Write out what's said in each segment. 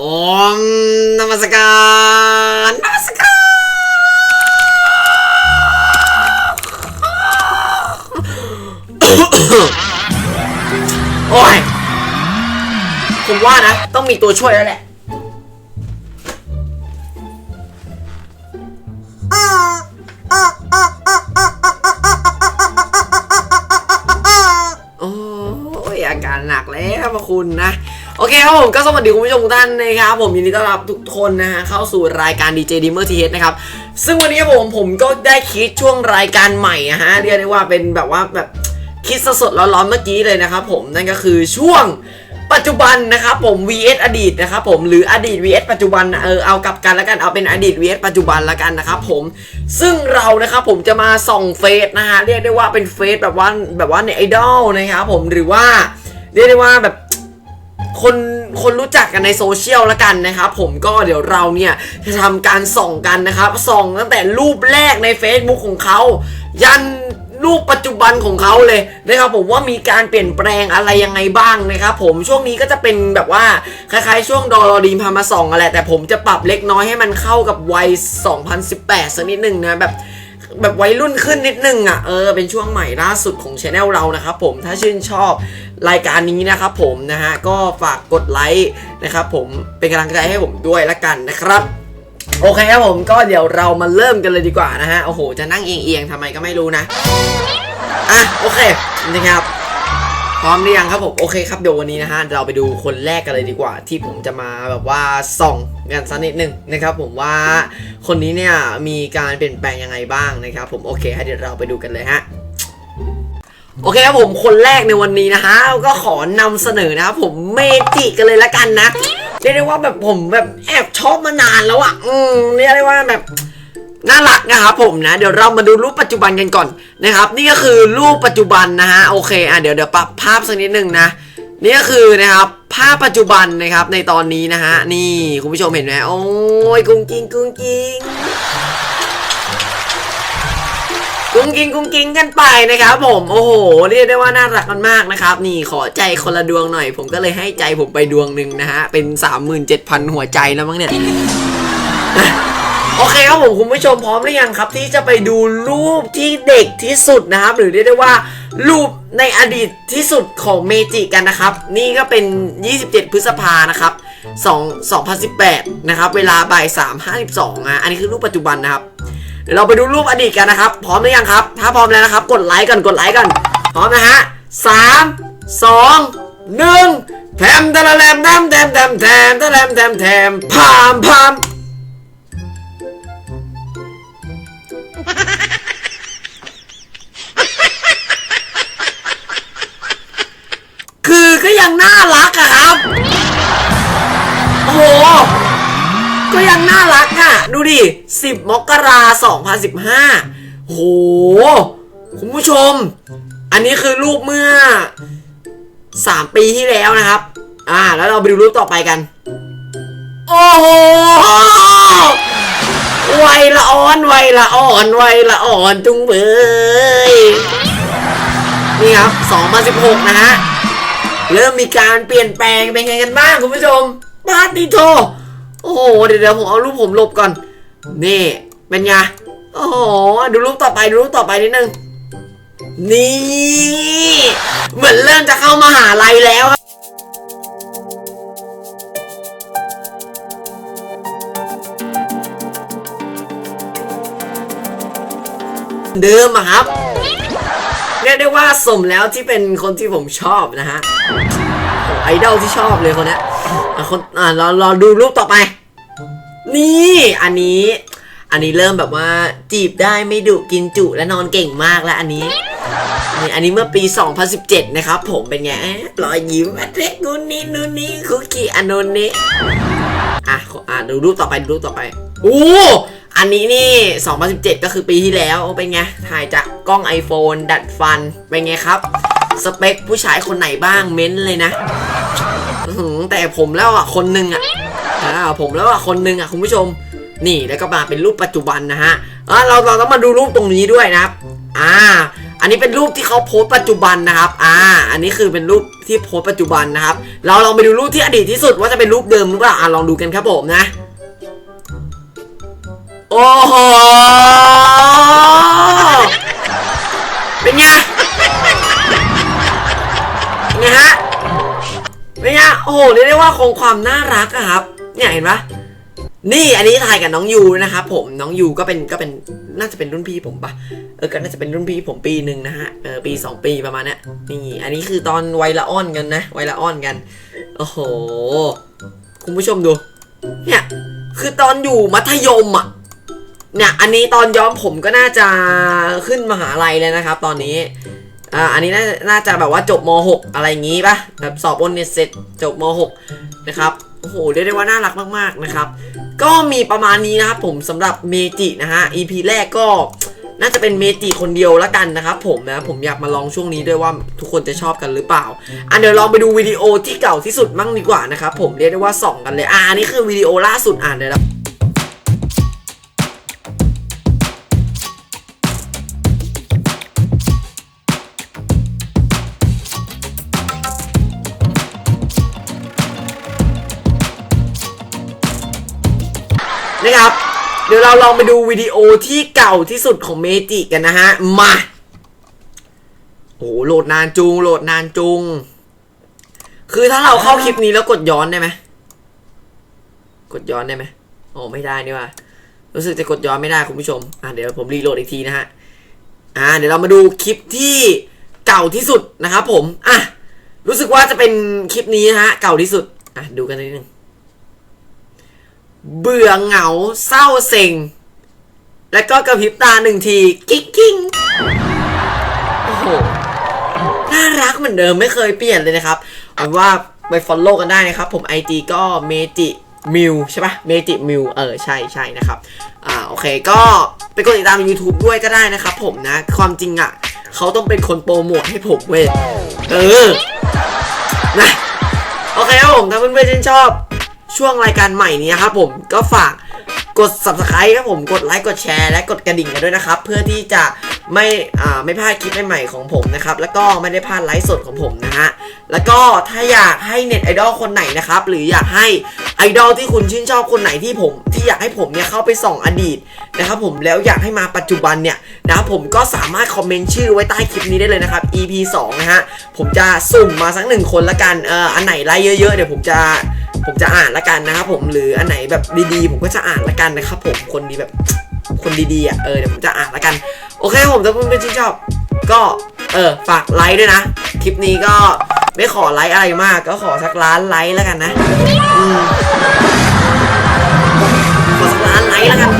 อมนมัสการนมัสการโอ้ยผมว่านะ ต้องมีตัวช่วยแล้วแหละโอ้ยอาการหนักแล้วพระคุณนะ โอเคครับผมก็สวัสดีคุณผู้ชมทุกท่านนะครับผมยินดีต้อนรับทุกคนนะฮะเข้าสู่รายการ DJ Dimmer TH นะครับซึ่งวันนี้ผมผมก็ได้คิดช่วงรายการใหม่อะฮะเรียกได้ว่าเป็นแบบว่าแบบคิดสดๆร้อนๆเมื่อกี้เลยนะครับผมนั่นก็คือช่วงปัจจุบันนะครับผม vs อดีตนะครับผมหรืออดีต vs ปัจจุบันเออเอากลับกันแล้วกันเอาเป็นอดีต vs ปัจจุบันแล้วกันนะครับผมซึ่งเรานะครับผมจะมาส่องเฟซนะฮะเรียกได้ว่าเป็นเฟซแบบว่าแบบว่าในไอดอลนะครับผมหรือว่าเรียกได้ว่าแบบ คนคนรู้จักกันในโซเชียลแล้วกันนะครับ ผมก็เดี๋ยวเราเนี่ยจะทำการส่องกันนะครับ ส่องตั้งแต่รูปแรกใน Facebook ของเขา ยันรูปปัจจุบันของเขาเลยนะครับผมว่ามีการเปลี่ยนแปลงอะไรยังไงบ้างนะครับผมช่วงนี้ก็จะเป็นแบบว่าคล้ายๆ ช่วงดอลลาร์ดีมพามาส่องอะไรแต่ผมจะปรับเล็กน้อยให้มันเข้ากับวัย 2018สักนิดหนึ่งนะแบบ แบบวัยรุ่นขึ้นนิดนึงอะเออเป็นช่วงใหม่ล่าสุดของช anel เรานะครับผมถ้าชื่นชอบรายการนี้นะครับผมนะฮะก็ฝากกดไลค์นะครับผมเป็นกำลังใจให้ผมด้วยละกันนะครับ โอเคครับผมก็เดี๋ยวเรามาเริ่มกันเลยดีกว่านะฮะโอ้โหจะนั่งเอียงๆทำไมก็ไม่รู้นะอะโอเคนะครับ ร้อมหรือยังครับผมโอเคครับเดี๋ยววันนี้นะฮะเราไปดูคนแรกกันเลยดีกว่า ที่ผมจะมาแบบว่าส่องกันสักนิดหนึ่งนะครับ ผมว่าคนนี้เนี่ยมีการเปลี่ยนแปลงยังไงบ้างนะครับผมโอเคฮะเดี๋ยวเราไปดูกันเลยฮะโอเคครับผมคนแรกในวันนี้นะฮะก็ขอนำเสนอนะครับผมเมจิกันเลยละกันนะเรียกได้ว่าแบบผมแบบแอบชอบมานานแล้วอะอืมเรียกได้ว่าแบบ น่ารักนะครับผมนะ เดี๋ยวเรามาดูรูปปัจจุบันกันก่อนนะครับ นี่ก็คือรูปปัจจุบันนะฮะโอเคอะเดี๋ยวเดี๋ยวปรับภาพสักนิดหนึ่งนะนี่ก็คือนะครับภาพปัจจุบันนะครับในตอนนี้นะฮะนี่คุณผู้ชมเห็นไหมโอ้ยกุ้งกิ้งกุ้งกิ้งกุ้งกิ้งกุ้งกิ้งกันไปนะครับ ผมโอ้โหเรียกได้ว่าน่ารักกันมากนะครับ นี่ขอใจคนละดวงหน่อย ผมก็เลยให้ใจผมไปดวงหนึ่งนะฮะเป็น 37,000 หัวใจแล้วมั้งเนี่ย โอเคครับผมคุณผู้ชมพร้อมหรือยังครับ ที่จะไปดูรูปที่เด็กที่สุดนะครับ หรือเรียกได้ว่ารูปในอดีตที่สุดของเมจิกันนะครับ นี่ก็เป็น 27 พฤษภานะครับ2 2018 นะครับ เวลาบ่าย3 52นะอันนี้คือรูปปัจจุบันนะครับ เดี๋ยวเราไปดูรูปอดีตกันนะครับ พร้อมหรือยังครับ ถ้าพร้อมแล้วนะครับ กดไลค์กันกดไลค์กันพร้อมนะฮะสามสองหนึ่งแถมตะแลมแถมแถมแถมแถมตแลมแถมแถมพามพาม คือก็ยังน่ารักอะครับ โอ้โห ก็ยังน่ารักอะดูดิ 10 มกรา2015โห คุณผู้ชม อันนี้คือรูปเมื่อ 3 ปีที่แล้วนะครับ อ่า แล้วเราไปดูรูปต่อไปกัน โอ้โห ไวละอ่อนไวละอ่อนไวละอ่อนจุงเบยนี่ครับ2016 นะฮะ เริ่มมีการเปลี่ยนแปลงเป็นไงกันบ้างคุณผู้ชมปาติโทโอ้โหเดี๋ยวเดี๋ยวผมเอารูปผมหลบก่อน นี่ เป็นไง โอ้โห ดูรูปต่อไป ดูรูปต่อไปนิดนึง นี่ เหมือนเริ่มจะเข้ามาหาลัยแล้วครับ เดิมอะครับเรียกได้ว่าสมแล้วที่เป็นคนที่ผมชอบนะฮะไอดอลที่ชอบเลยคนนี้คนอะรอรอดูรูปต่อไป นี่อันนี้ อันนี้เริ่มแบบว่าจีบได้ไม่ดุกินจุและนอนเก่งมากแล้วอันนี้นี่อันนี้เมื่อปี 2017 นะครับ ผมเป็นไงรอยยิ้มเล็กนู่นนี่นู่นนี่คุกกี้อันนนนี้อะออะดูรูปต่อไปดูรูปต่อไปโอ้ อันนี้นี่ 2017 ก็คือปีที่แล้วเป็นไง ถ่ายจากกล้อง iPhone ดัดฟัน เป็นไงครับ สเปคผู้ชายคนไหนบ้างเม้นเลยนะแต่ผมแล้วอะ คนหนึ่งอะผมแล้วอะ คนหนึ่งอะ คุณผู้ชม นี่แล้วก็มาเป็นรูปปัจจุบันนะฮะเราเราต้องมาดูรูปตรงนี้ด้วยนะครับ อ่า อันนี้เป็นรูปที่เขาโพสปัจจุบันนะครับ อ่า อันนี้คือเป็นรูปที่โพสปัจจุบันนะครับ เราลองไปดูรูปที่อดีตที่สุดว่าจะเป็นรูปเดิมหรือเปล่าอะลองดูกันครับผมนะ โอ้โห เป็นไง เป็นไงฮะ เป็นไง โอ้โหเรียกได้ว่าคงความน่ารักอะครับ เนี่ยเห็นปะนี่อันนี้ถ่ายกับน้องยูนะครับผมน้องยูก็เป็นก็เป็นน่าจะเป็นรุ่นพี่ผมปะเออก็น่าจะเป็นรุ่นพี่ผมปีหนึ่งนะฮะเออปีสองปีประมาณนี้นี่อันนี้คือตอนวัยละอ่อนกันนะวัยละอ่อนกันโอ้โหคุณผู้ชมดู เนี่ยคือตอนอยู่มัธยมอะ เนี่ยอันนี้ตอนย้อมผมก็น่าจะขึ้นมหาลัยเลยนะครับ ตอนนี้อ่าอันนี้น่าน่าจะแบบว่าจบม .6 อะไรอย่างงี้ปะแบบสอบอนเน็ตเสร็จจบม .6 นะครับโอ้โหเรียกได้ว่าน่ารักมากๆนะครับ ก็มีประมาณนี้นะครับผมสำหรับเมจินะฮะ EP แรกก็น่าจะเป็นเมจิคนเดียวละกันนะครับผมนะผมอยากมาลองช่วงนี้ด้วยว่าทุกคนจะชอบกันหรือเปล่า อะเดี๋ยวลองไปดูวิดีโอที่เก่าที่สุดมั่งดีกว่านะครับผมเรียกได้ว่าส่องกันเลยอ่านี่คือวิดีโอล่าสุดอ่านเดี๋ยว นะครับ เดี๋ยวเราลองไปดูวิดีโอที่เก่าที่สุดของเมจิกันนะฮะ มาโอ้โหโหลดนานจุง โหลดนานจุง คือถ้าเราเข้าคลิปนี้แล้วกดย้อนได้ไหมกดย้อนได้ไหมโอ้ไม่ได้นี่ว่ารู้สึกจะกดย้อนไม่ได้คุณผู้ชม อะเดี๋ยวผมรีโหลดอีกทีนะฮะ อ่า เดี๋ยวเรามาดูคลิปที่เก่าที่สุดนะครับผม อะ รู้สึกว่าจะเป็นคลิปนี้นะฮะ เก่าที่สุด อะ ดูกันนิดนึง เบื่อเหงาเศร้าเซ็ง แล้วก็กระพริบตาหนึ่งที กิ๊กกิ้งโอ้โห น่ารักเหมือนเดิมไม่เคยเปลี่ยนเลยนะครับเอาเป็นว่าไปฟอลโล่กันได้นะครับ ผม IG ก็เมจิมิวใช่ปะเมจิมิวเออ ใช่ใช่นะครับ อ่า โอเค ก็ไปกดติดตามใน YouTube ด้วยก็ได้นะครับผมนะ ความจริงอะ เขาต้องเป็นคนโปรโมทให้ผมเว้ย เออ นะ โอเคครับผม ถ้าเพื่อนๆชื่นชอบ ช่วงรายการใหม่นี้ครับผมก็ฝากกด subscribe ครับผมกดไลค์กดแชร์และกดกระดิ่งกันด้วยนะครับ เพื่อที่จะไม่อ่าไม่พลาดคลิปใหม่ๆของผมนะครับแล้วก็ไม่ได้พลาดไลฟ์สดของผมนะฮะแล้วก็ถ้าอยากให้เน็ตไอดอลคนไหนนะครับหรืออยากให้ไอดอลที่คุณชื่นชอบคนไหนที่ผมที่อยากให้ผมเนี่ยเข้าไปส่องอดีตนะครับผมแล้วอยากให้มาปัจจุบันเนี่ยนะครับผมก็สามารถคอมเมนต์ชื่อไว้ใต้คลิปนี้ได้เลยนะครับ EP 2 นะฮะผมจะสุ่มมาสักหนึ่งคนละกันเอออันไหนไลค์เยอะๆเดี๋ยวผมจะ ผมจะอ่านละกันนะครับผมหรืออันไหนแบบดีๆ ผมก็จะอ่านละกันนะครับผมคนดีแบบคนดีๆอะเออเดี๋ยวผมจะอ่านละกัน โอเคผมถ้าเพื่อนๆชื่นชอบ ก็เออฝากไลค์ด้วยนะ คลิปนี้ก็ไม่ขอไลค์อะไรมาก ก็ขอสักล้านไลค์แล้วกันนะอขอสักล้านไลค์แล้วกัน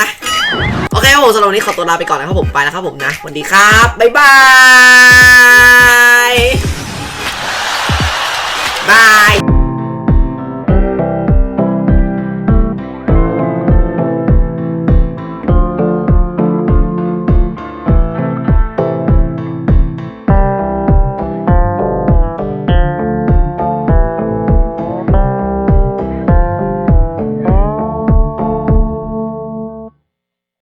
นะโอเคครับผมสำหรับวันนี้ขอตัวลาไปก่อนนะครับผมไปแล้วครับผมนะสวัสดีครับบ๊ายบายบาย